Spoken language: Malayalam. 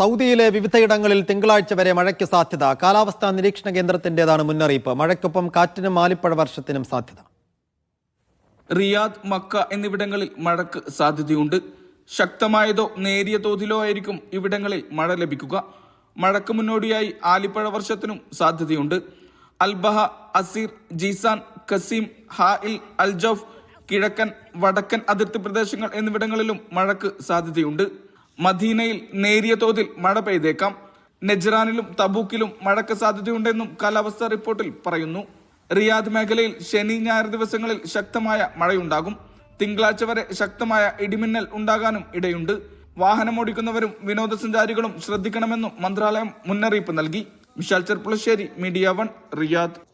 സൗദിയിലെ വിവിധയിടങ്ങളിൽ തിങ്കളാഴ്ച വരെ മഴയ്ക്ക് സാധ്യത. കാലാവസ്ഥാ നിരീക്ഷണ കേന്ദ്രത്തിന്റേതാണ് മുന്നറിയിപ്പ്. മഴയ്ക്കൊപ്പം കാറ്റിനും ആലിപ്പഴ വർഷത്തിനും സാധ്യത. റിയാദ് മക്ക എന്നിവിടങ്ങളിൽ മഴയ്ക്ക് സാധ്യതയുണ്ട്. ശക്തമായതോ നേരിയ തോതിലോ ആയിരിക്കും ഇവിടങ്ങളിൽ മഴ ലഭിക്കുക. മഴയ്ക്ക് മുന്നോടിയായി ആലിപ്പഴ വർഷത്തിനും സാധ്യതയുണ്ട്. Al Baha Asir Jizan Qassim Hail Al Jouf കിഴക്കൻ വടക്കൻ അതിർത്തി പ്രദേശങ്ങൾ എന്നിവിടങ്ങളിലും മഴയ്ക്ക് സാധ്യതയുണ്ട്. മദീനയിൽ നേരിയ തോതിൽ മഴ പെയ്തേക്കാം. നെജ്റാനിലും തബൂക്കിലും മഴയ്ക്ക് സാധ്യതയുണ്ടെന്നും കാലാവസ്ഥാ റിപ്പോർട്ടിൽ പറയുന്നു. റിയാദ് മേഖലയിൽ ശനി ഞായർ ദിവസങ്ങളിൽ ശക്തമായ മഴയുണ്ടാകും. തിങ്കളാഴ്ച വരെ ശക്തമായ ഇടിമിന്നൽ ഉണ്ടാകാനും ഇടയുണ്ട്. വാഹനമോടിക്കുന്നവരും വിനോദസഞ്ചാരികളും ശ്രദ്ധിക്കണമെന്നും മന്ത്രാലയം മുന്നറിയിപ്പ് നൽകി. Vishal Cherpulassery media one Riyadh.